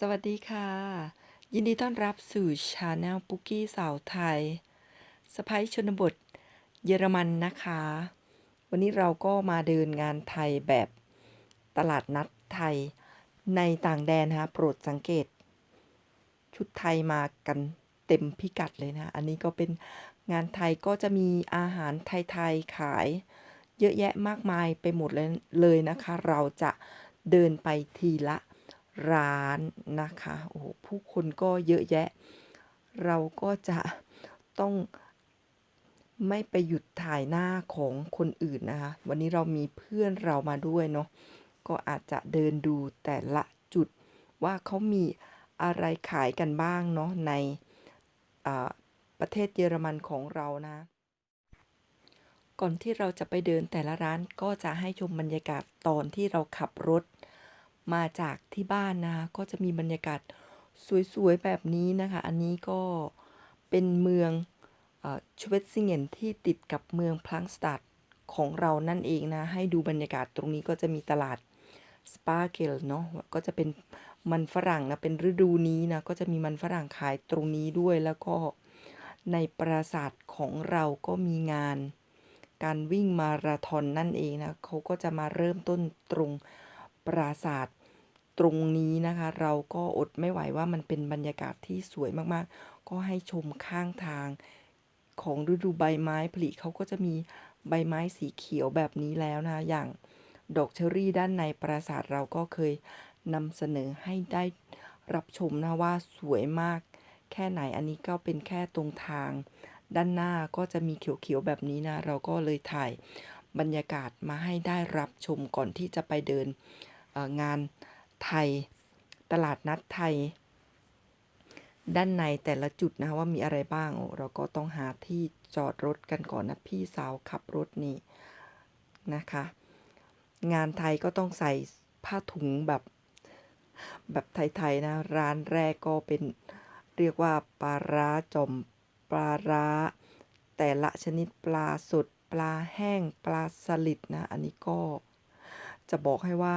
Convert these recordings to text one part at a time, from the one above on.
สวัสดีค่ะ ยินดีต้อนรับสู่ชาแนลปุกกี้สาวไทยสไปชนบทเยอรมันนะคะ วันนี้เราก็มาเดินงานไทยแบบตลาดนัดไทยในต่างแดนนะคะโปรดสังเกต ชุดไทยมากันเต็มพิกัดเลยนะ อันนี้ก็เป็นงานไทยก็จะมีอาหารไทยๆขาย เยอะแยะมากมายไปหมดเลยเลยนะคะ เราจะเดินไปทีละ ร้านนะคะโอ้โหผู้คนก็เยอะแยะ เราก็จะต้องไม่ไปหยุดถ่ายหน้าของคนอื่นนะคะ วันนี้เรามีเพื่อนเรามาด้วยเนาะก็อาจจะเดินดูแต่ละจุดว่าเขามีอะไรขายกันบ้างเนาะในประเทศเยอรมันของเรานะ ก่อนที่เราจะไปเดินแต่ละร้านก็จะให้ชมบรรยากาศตอนที่เราขับรถ มาจากที่บ้านนะคะก็จะมีบรรยากาศสวยๆแบบนี้นะคะ อันนี้ก็เป็นเมืองชเวตซิงเกนที่ติดกับเมืองพลังสตัดของเรานั่นเองนะ ให้ดูบรรยากาศตรงนี้ก็จะมีตลาดสปาเกลเนาะก็จะเป็นมันฝรั่งนะ เป็นฤดูนี้นะ ก็จะมีมันฝรั่งขายตรงนี้ด้วยแล้วก็ในปราสาทของเราก็มีงาน การวิ่งมาราธอนนั่นเองนะเขาก็จะมาเริ่มต้นตรง ปราสาทตรงนี้นะคะ เราก็อดไม่ไหวว่ามันเป็นบรรยากาศที่สวยมากๆ ก็ให้ชมข้างทางของฤดูใบไม้ผลิเขาก็จะมีใบไม้สีเขียวแบบนี้แล้วนะ อย่างดอกเชอรี่ด้านในปราสาทเราก็เคยนำเสนอให้ได้รับชมนะว่าสวยมาก แค่ไหนอันนี้ก็เป็นแค่ตรงทาง ด้านหน้าก็จะมีเขียวๆแบบนี้นะ เราก็เลยถ่ายบรรยากาศมาให้ได้รับชมก่อนที่จะไปเดิน งานไทย ตลาดนัดไทย ด้านในแต่ละจุดนะว่ามีอะไรบ้าง เราก็ต้องหาที่จอดรถกันก่อนนะ พี่สาวขับรถนี่นะคะ งานไทยก็ต้องใส่ผ้าถุงแบบแบบไทยๆนะ ร้านแรกก็เป็นเรียกว่าปลาร้าจอมปลาร้า แต่ละชนิดปลาสดปลาแห้งปลาสลิดนะ อันนี้ก็จะบอกให้ว่า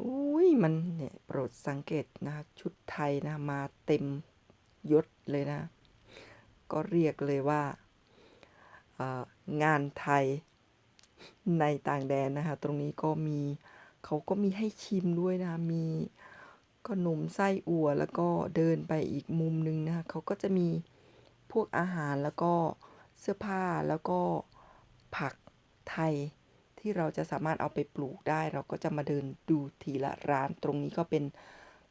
อุ้ยมันเนี่ยโปรดสังเกตนะชุดไทยนะมาเต็มยศเลยนะ ก็เรียกเลยว่า งานไทยในต่างแดนนะคะ ตรงนี้ก็มีเขาก็มีให้ชิมด้วยนะ มีขนมไส้อั่วแล้วก็เดินไปอีกมุมนึงนะคะเขาก็จะมีพวกอาหารแล้วก็เสื้อผ้าแล้วก็ผักไทย ที่เราจะสามารถเอาไปปลูกได้ เราก็จะมาเดินดูทีละร้านตรงนี้ก็เป็น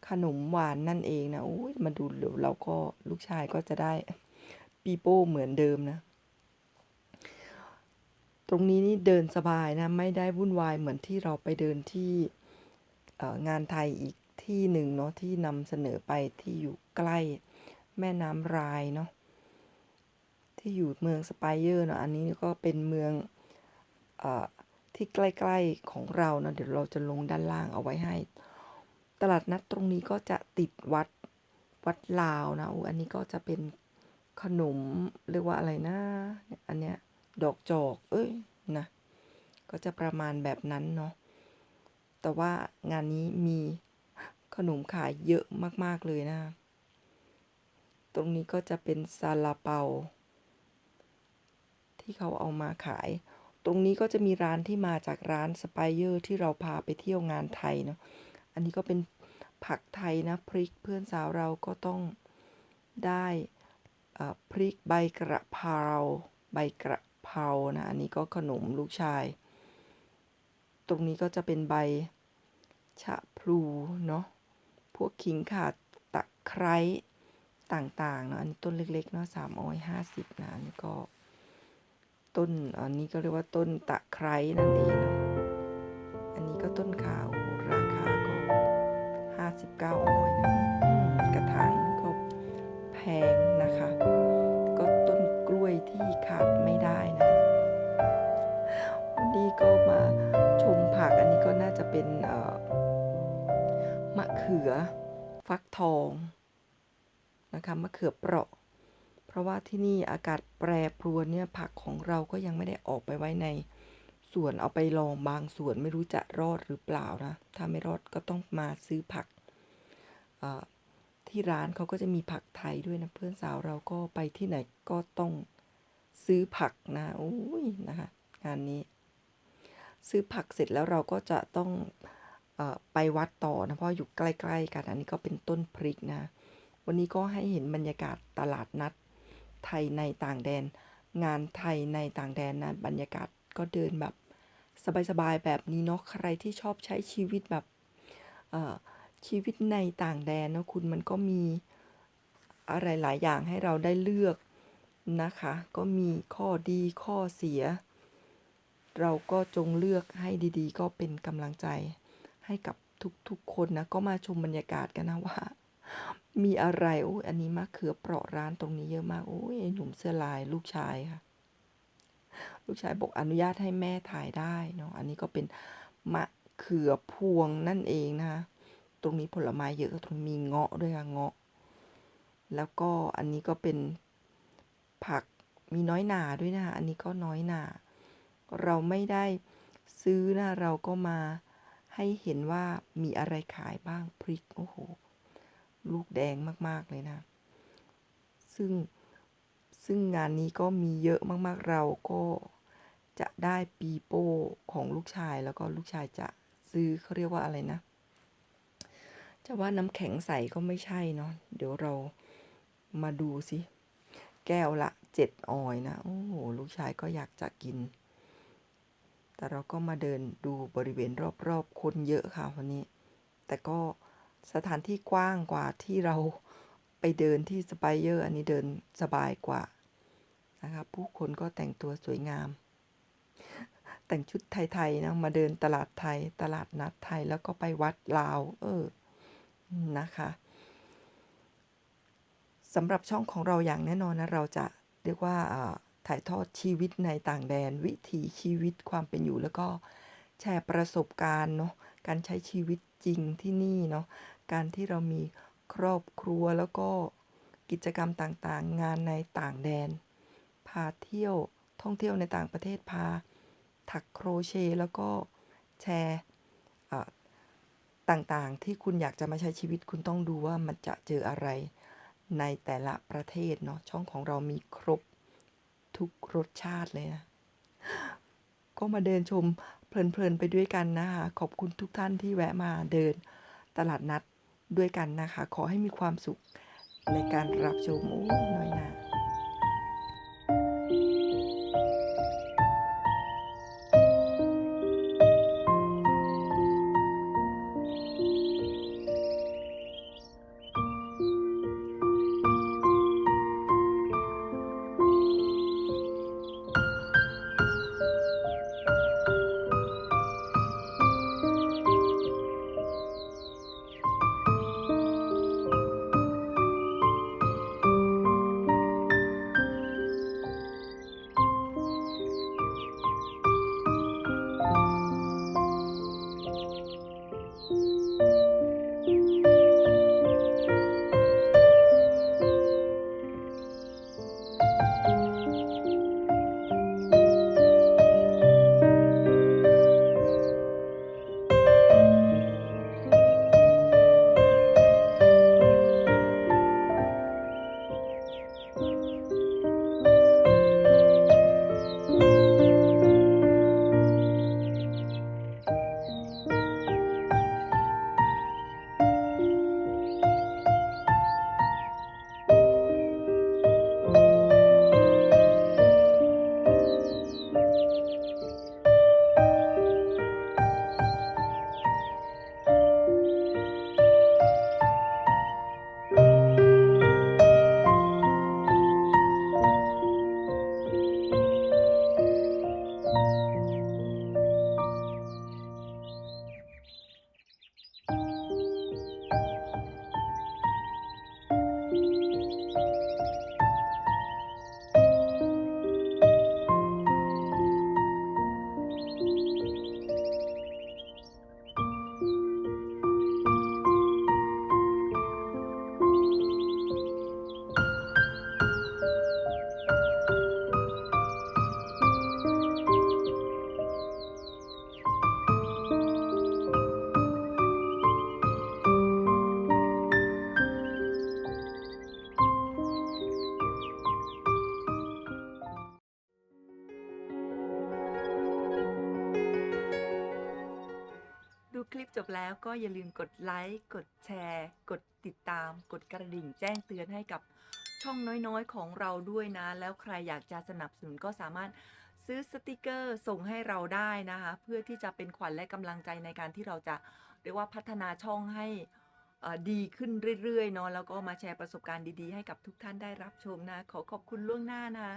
ขนมหวานนั่นเองนะโอ้ยมาดูเดี๋ยวเราก็ลูกชายก็จะได้ปีโป้เหมือนเดิมนะ ตรงนี้นี่เดินสบายนะ ไม่ได้วุ่นวายเหมือนที่เราไปเดินที่งานไทยอีกที่หนึ่งเนาะที่นำเสนอไปที่อยู่ใกล้แม่น้ำรายเนาะที่อยู่เมืองสไปเยอร์เนาะอันนี้ก็เป็นเมืองอ ที่ใกล้ ๆของเรานะเดี๋ยวเราจะลงด้านล่างเอาไว้ให้ ตลาดนัดตรงนี้ก็จะติดวัดวัดลาวนะออันนี้ก็จะเป็นขนมเรียกว่าอะไรนะ อันเนี้ยดอกจอก เอ้ยนะ ก็จะประมาณแบบนั้นเนาะ แต่ว่างานนี้มีขนมขายเยอะมาก ๆ เลยนะ ตรงนี้ก็จะเป็นซาลาเปา ที่เขาเอามาขาย ตรงนี้ก็จะมีร้านที่มาจากร้านสไปเยอร์ที่เราพาไปเที่ยวงานไทยเนาะ อันนี้ก็เป็นผักไทยนะพริกเพื่อนสาวเราก็ต้องได้พริกใบกระเพราใบกระเพรานะ อันนี้ก็ขนมลูกชาย ตรงนี้ก็จะเป็นใบชะพลูเนาะ พวกขิงขาดตะไคร้ต่างๆเนาะ อันนี้ต้นเล็กๆเนาะสามร้อยห้าสิบนะอันนี้ก็ ต้นอันนี้ก็เรียกว่าต้นตะไคร้นั่นเองนะอันนี้ก็ต้นขาวราคาก็ห้าสิบเก้าออยนะกระถางก็แพงนะคะ ก็ต้นกล้วยที่ขาดไม่ได้นะวันนี้ก็มาชมผักอันนี้ก็น่าจะเป็นมะเขือฟักทองนะคะมะเขือเปราะ เพราะว่าที่นี่อากาศแปรปรวนเนี่ยผักของเราก็ยังไม่ได้ออกไปไว้ในสวนเอาไปลองบางส่วนไม่รู้จะรอดหรือเปล่านะ ถ้าไม่รอดก็ต้องมาซื้อผักที่ร้านเขาก็จะมีผักไทยด้วยนะเพื่อนสาวเราก็ไปที่ไหนก็ต้องซื้อผักนะโอ้ยนะคะงานนี้ ซื้อผักเสร็จแล้วเราก็จะต้องอไปวัดต่อนะเพราะอยู่ใกล้ ๆ กันอันนี้ก็เป็นต้นพริกนะ วันนี้ก็ให้เห็นบรรยากาศตลาดนัด ไทยในต่างแดน งานไทยในต่างแดนนะบรรยากาศก็เดินแบบสบายๆแบบนี้เนาะใครที่ชอบใช้ชีวิตแบบชีวิตในต่างแดนเนาะคุณมันก็มีอะไรหลายอย่างให้เราได้เลือกนะคะ ก็มีข้อดีข้อเสีย เราก็จงเลือกให้ดีๆ ก็เป็นกำลังใจให้กับทุกๆคนนะก็มาชมบรรยากาศกันนะว่า มีอะไรโอ้ยอันนี้มะเขือเปราะร้านตรงนี้เยอะมากโอ้ยหนุ่มเสื้อลายลูกชายค่ะ ลูกชายบอกอนุญาตให้แม่ถ่ายได้เนาะอันนี้ก็เป็นมะเขือพวงนั่นเองนะคะตรงนี้ผลไม้เยอะตรงมีเงาะด้วยค่ะเงาะ แล้วก็อันนี้ก็เป็นผักมีน้อยหนาด้วยนะคะอันนี้ก็น้อยหนา เราไม่ได้ซื้อนะเราก็มาให้เห็นว่ามีอะไรขายบ้างพริกโอ้โห ลูกแดงมากๆเลยนะ ซึ่งซึ่งงานนี้ก็มีเยอะมากๆเราก็จะได้ปีโป้ของลูกชายแล้วก็ลูกชายจะซื้อเขาเรียกว่าอะไรนะ จะว่าน้ำแข็งใสก็ไม่ใช่เนาะเดี๋ยวเรามาดูสิ แก้วละเจ็ดออยนะ โอ้โห ลูกชายก็อยากจะกิน แต่เราก็มาเดินดูบริเวณรอบๆ คนเยอะค่ะวันนี้ แต่ก็ สถานที่กว้างกว่าที่เราไปเดินที่สไปเยอร์ อันนี้เดินสบายกว่านะคะผู้คนก็แต่งตัวสวยงาม แต่งชุดไทยๆนะมาเดินตลาดไทย ตลาดนัดไทยแล้วก็ไปวัดลาว เออนะคะสำหรับช่องของเราอย่างแน่นอนนะเราจะเรียกว่าอ่าถ่ายทอดชีวิตในต่างแดน วิถีชีวิตความเป็นอยู่แล้วก็แชร์ประสบการณ์เนาะ การใช้ชีวิตจริงที่นี่เนาะการที่เรามีครอบครัวแล้วก็กิจกรรมต่างๆ งานในต่างแดน พาเที่ยวท่องเที่ยวในต่างประเทศพา ถักโครเชต์แล้วก็แชร์อ่าต่างๆ ที่คุณอยากจะมาใช้ชีวิตคุณต้องดูว่ามันจะเจออะไรในแต่ละประเทศเนาะช่องของเรามีครบทุกรสชาติเลยนะก็มาเดินชม เพลินๆไปด้วยกันนะคะ ขอบคุณทุกท่านที่แวะมาเดินตลาดนัดด้วยกันนะคะ ขอให้มีความสุขในการรับชมโอ้น้อยนา จบแล้วก็อย่าลืมกดไลค์กดแชร์ กดติดตาม กดกระดิ่งแจ้งเตือนให้กับช่องน้อยๆ ของเราด้วยนะ แล้วใครอยากจะสนับสนุนก็สามารถซื้อสติกเกอร์ส่งให้เราได้นะคะ เพื่อที่จะเป็นขวัญและกำลังใจในการที่เราจะเรียกว่าพัฒนาช่องให้ดีขึ้นเรื่อยๆเนาะแล้วก็มาแชร์ประสบการณ์ดีๆ ให้กับทุกท่านได้รับชมนะ ขอขอบคุณล่วงหน้านะ